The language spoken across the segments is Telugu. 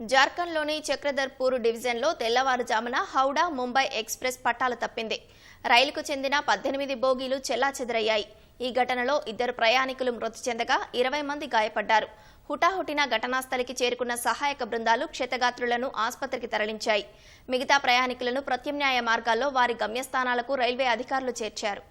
జార్ఖండ్లోని చక్రధర్పూర్ డివిజన్లో తెల్లవారుజామున హౌడా ముంబై ఎక్స్ప్రెస్ పట్టాలు తప్పింది. రైలుకు చెందిన పద్దెనిమిది బోగీలు చెల్లాచెదరయ్యాయి ఈ ఘటనలో ఇద్దరు ప్రయాణికులు మృతి చెందగా ఇరవై మంది గాయపడ్డారు. హుటాహుటిన ఘటనాస్థలికి చేరుకున్న సహాయక బృందాలు క్షతగాత్రులను ఆసుపత్రికి తరలించాయి. మిగతా ప్రయాణికులను ప్రత్యామ్నాయ మార్గాల్లో వారి గమ్యస్థానాలకు రైల్వే అధికారులు చేర్చారు.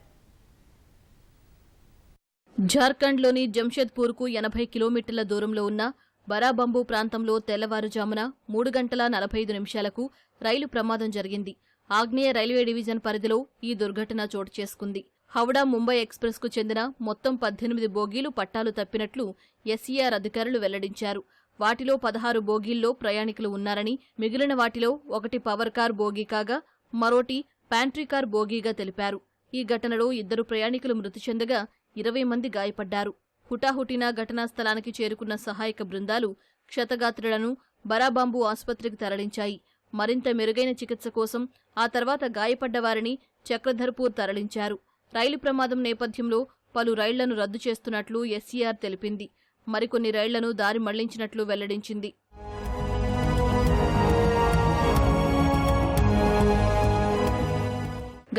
జార్ఖండ్లోని జంషెద్పూర్కు ఎనభై కిలోమీటర్ల దూరంలో ఉన్న బరాబంబు ప్రాంతంలో తెల్లవారుజామున మూడు గంటల నలభై ఐదు నిమిషాలకు రైలు ప్రమాదం జరిగింది. ఆగ్నేయ రైల్వే డివిజన్ పరిధిలో ఈ దుర్ఘటన చోటు చేసుకుంది. హౌడా ముంబై ఎక్స్ప్రెస్కు చెందిన మొత్తం పద్దెనిమిది బోగీలు పట్టాలు తప్పినట్లు ఎస్ఈఆర్ అధికారులు వెల్లడించారు. వాటిలో పదహారు బోగీల్లో ప్రయాణికులు ఉన్నారని మిగిలిన వాటిలో ఒకటి పవర్ కార్ బోగీ కాగా మరోటి ప్యాంట్రీ కార్ బోగీగా తెలిపారు. ఈ ఘటనలో ఇద్దరు ప్రయాణికులు మృతి చెందగా ఇరవై మంది గాయపడ్డారు. హుటాహుటిన ఘటనా స్థలానికి చేరుకున్న సహాయక బృందాలు క్షతగాత్రులను బరాబాంబు ఆసుపత్రికి తరలించాయి. మరింత మెరుగైన చికిత్స కోసం ఆ తర్వాత గాయపడ్డ వారిని చక్రధర్పూర్ తరలించారు. రైలు ప్రమాదం నేపథ్యంలో పలు రైళ్ళను రద్దు చేస్తున్నట్లు ఎస్సీఆర్ తెలిపింది. మరికొన్ని రైళ్ళను దారి మళ్ళించినట్లు వెల్లడించింది.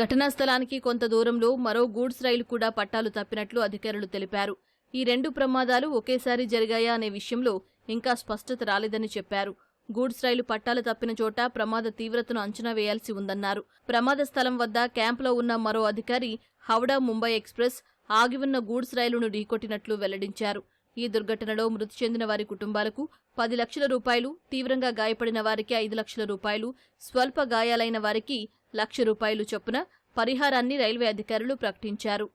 ఘటనా స్థలానికి కొంత దూరంలో మరో గూడ్స్ రైలు కూడా పట్టాలు తప్పినట్లు అధికారులు తెలిపారు. ఈ రెండు ప్రమాదాలు ఒకేసారి జరిగాయా అనే విషయంలో ఇంకా స్పష్టత రాలేదని చెప్పారు. గూడ్స్ రైలు పట్టాలు తప్పిన చోట ప్రమాద తీవ్రతను అంచనా వేయాల్సి ఉందన్నారు. ప్రమాద స్థలం వద్ద క్యాంపులో ఉన్న మరో అధికారి హౌడా ముంబై ఎక్స్ప్రెస్ ఆగి ఉన్న గూడ్స్ రైలును ఢీకొట్టినట్లు వెల్లడించారు. ఈ దుర్ఘటనలో మృతి చెందిన వారి కుటుంబాలకు పది లక్షల రూపాయలు తీవ్రంగా గాయపడిన వారికి ఐదు లక్షల రూపాయలు స్వల్ప గాయాలైన వారికి లక్ష రూపాయలు చొప్పున పరిహారాన్ని రైల్వే అధికారులు ప్రకటించారు.